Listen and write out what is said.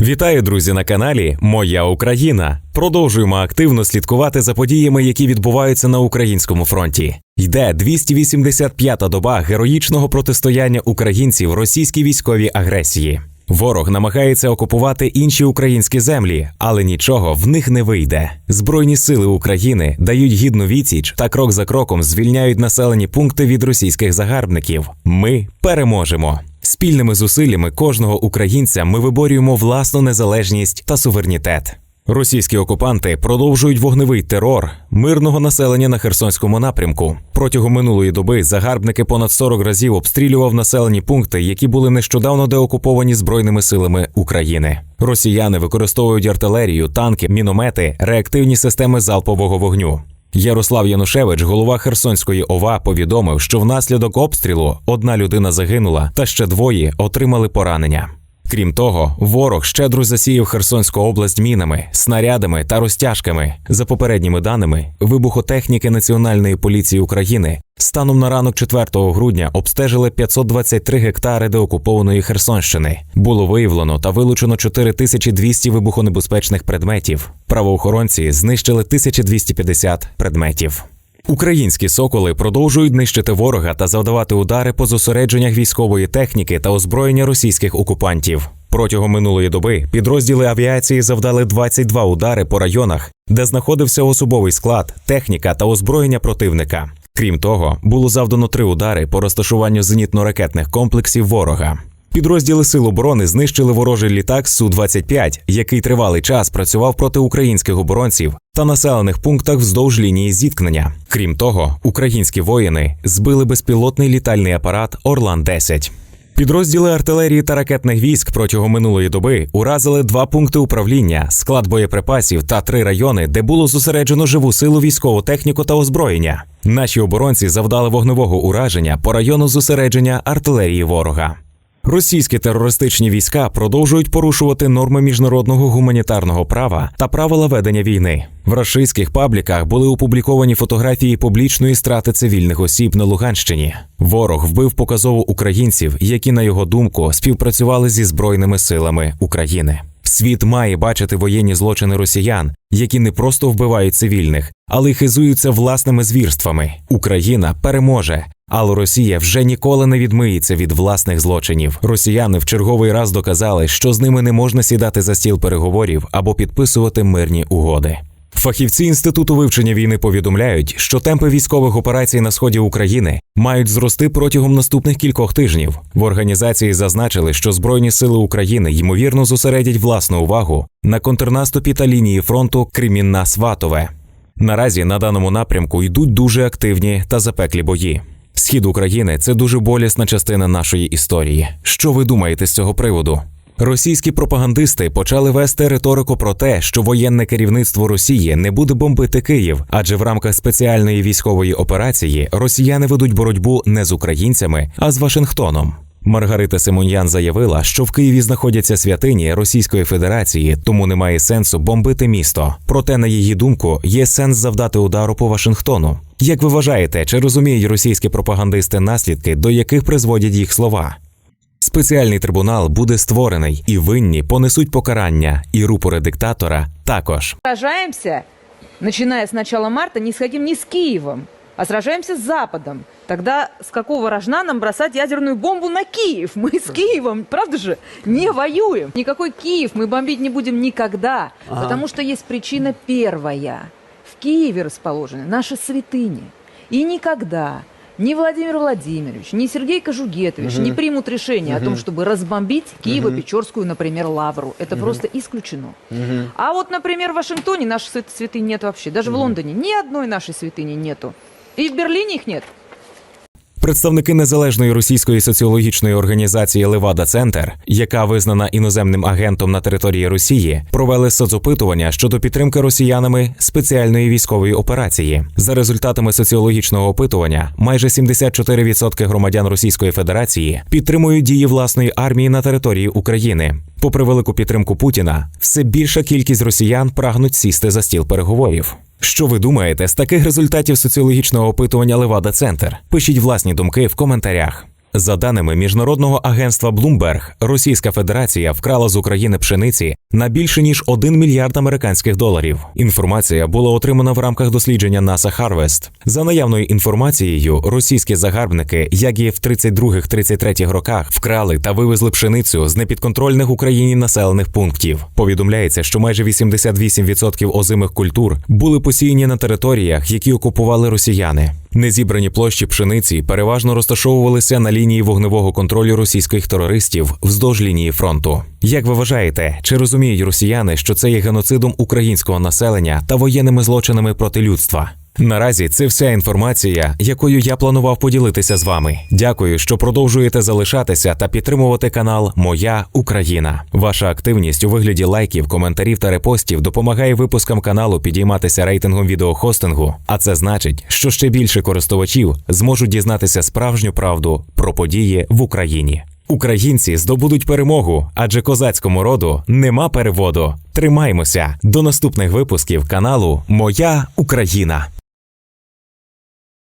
Вітаю, друзі, на каналі Моя Україна. Продовжуємо активно слідкувати за подіями, які відбуваються на українському фронті. Йде 285-та доба героїчного протистояння українців російській військовій агресії. Ворог намагається окупувати інші українські землі, але нічого в них не вийде. Збройні сили України дають гідну відсіч та крок за кроком звільняють населені пункти від російських загарбників. Ми переможемо. Спільними зусиллями кожного українця ми виборюємо власну незалежність та суверенітет. Російські окупанти продовжують вогневий терор мирного населення на Херсонському напрямку. Протягом минулої доби загарбники понад 40 разів обстрілював населені пункти, які були нещодавно деокуповані збройними силами України. Росіяни використовують артилерію, танки, міномети, реактивні системи залпового вогню. Ярослав Янушевич, голова Херсонської ОВА, повідомив, що внаслідок обстрілу одна людина загинула, та ще двоє отримали поранення. Крім того, ворог щедро засіяв Херсонську область мінами, снарядами та розтяжками. За попередніми даними, вибухотехніки Національної поліції України станом на ранок 4 грудня обстежили 523 гектари деокупованої Херсонщини. Було виявлено та вилучено 4200 вибухонебезпечних предметів. Правоохоронці знищили 1250 предметів. Українські соколи продовжують нищити ворога та завдавати удари по зосередженнях військової техніки та озброєння російських окупантів. Протягом минулої доби підрозділи авіації завдали 22 удари по районах, де знаходився особовий склад, техніка та озброєння противника. Крім того, було завдано три удари по розташуванню зенітно-ракетних комплексів ворога. Підрозділи Сил оборони знищили ворожий літак Су-25, який тривалий час працював проти українських оборонців та населених пунктах вздовж лінії зіткнення. Крім того, українські воїни збили безпілотний літальний апарат Орлан 10 Підрозділи артилерії та ракетних військ протягом минулої доби уразили два пункти управління, склад боєприпасів та три райони, де було зосереджено живу силу військову техніку та озброєння. Наші оборонці завдали вогневого ураження по району зосередження артилерії ворога. Російські терористичні війська продовжують порушувати норми міжнародного гуманітарного права та правила ведення війни. В рашистських пабліках були опубліковані фотографії публічної страти цивільних осіб на Луганщині. Ворог вбив показово українців, які, на його думку, співпрацювали зі збройними силами України. Світ має бачити воєнні злочини росіян, які не просто вбивають цивільних, але й хизуються власними звірствами. Україна переможе. Але Росія вже ніколи не відмиється від власних злочинів. Росіяни в черговий раз доказали, що з ними не можна сідати за стіл переговорів або підписувати мирні угоди. Фахівці інституту вивчення війни повідомляють, що темпи військових операцій на сході України мають зрости протягом наступних кількох тижнів. В організації зазначили, що Збройні сили України ймовірно зосередять власну увагу на контрнаступі та лінії фронту Кремінна Сватове. Наразі на даному напрямку йдуть дуже активні та запеклі бої. Схід України це дуже болісна частина нашої історії. Що ви думаєте з цього приводу? Російські пропагандисти почали вести риторику про те, що воєнне керівництво Росії не буде бомбити Київ, адже в рамках спеціальної військової операції росіяни ведуть боротьбу не з українцями, а з Вашингтоном. Маргарита Симоньян заявила, що в Києві знаходяться святині Російської Федерації, тому немає сенсу бомбити місто. Проте, на її думку, є сенс завдати удару по Вашингтону. Як ви вважаєте, чи розуміють російські пропагандисти наслідки, до яких призводять їх слова? Спеціальний трибунал буде створений, і винні понесуть покарання, і рупори диктатора також. Сражаемся, начиная с начала марта, с каким не с Киевом, а сражаемся с Западом. Тогда с какого рожна нам бросать ядерную бомбу на Киев? Мы с Киевом, правда же, не воюем. Никакой Киев мы бомбить не будем никогда, потому что есть причина первая. В Киеве расположены наши святыни. И никогда ни Владимир Владимирович, ни Сергей Кожугетович не примут решение о том, чтобы разбомбить Киево-Печорскую, например, лавру. Это просто исключено. А вот, например, в Вашингтоне наших свят- святынь нет вообще. Даже в Лондоне ни одной нашей святыни нету. И в Берлине их нет. Представники незалежної російської соціологічної організації Левада Центр, яка визнана іноземним агентом на території Росії, провели соцопитування щодо підтримки росіянами спеціальної військової операції. За результатами соціологічного опитування, майже 74% громадян Російської Федерації підтримують дії власної армії на території України. Попри велику підтримку Путіна, все більша кількість росіян прагнуть сісти за стіл переговорів. Що ви думаєте з таких результатів соціологічного опитування Левада Центр? Пишіть власні думки в коментарях. За даними міжнародного агентства Bloomberg, Російська Федерація вкрала з України пшениці на більше ніж 1 мільярд американських доларів. Інформація була отримана в рамках дослідження NASA Harvest. За наявною інформацією, російські загарбники, як і в 32-33 роках, вкрали та вивезли пшеницю з непідконтрольних Україні населених пунктів. Повідомляється, що майже 88% озимих культур були посіяні на територіях, які окупували росіяни. Незібрані площі пшениці переважно розташовувалися на лінії вогневого контролю російських терористів вздовж лінії фронту. Як ви вважаєте, чи розуміють росіяни, що це є геноцидом українського населення та воєнними злочинами проти людства? Наразі це вся інформація, якою я планував поділитися з вами. Дякую, що продовжуєте залишатися та підтримувати канал Моя Україна. Ваша активність у вигляді лайків, коментарів та репостів допомагає випускам каналу підійматися рейтингом відеохостингу. А це значить, що ще більше користувачів зможуть дізнатися справжню правду про події в Україні. Українці здобудуть перемогу, адже козацькому роду нема переводу. Тримаймося до наступних випусків каналу Моя Україна.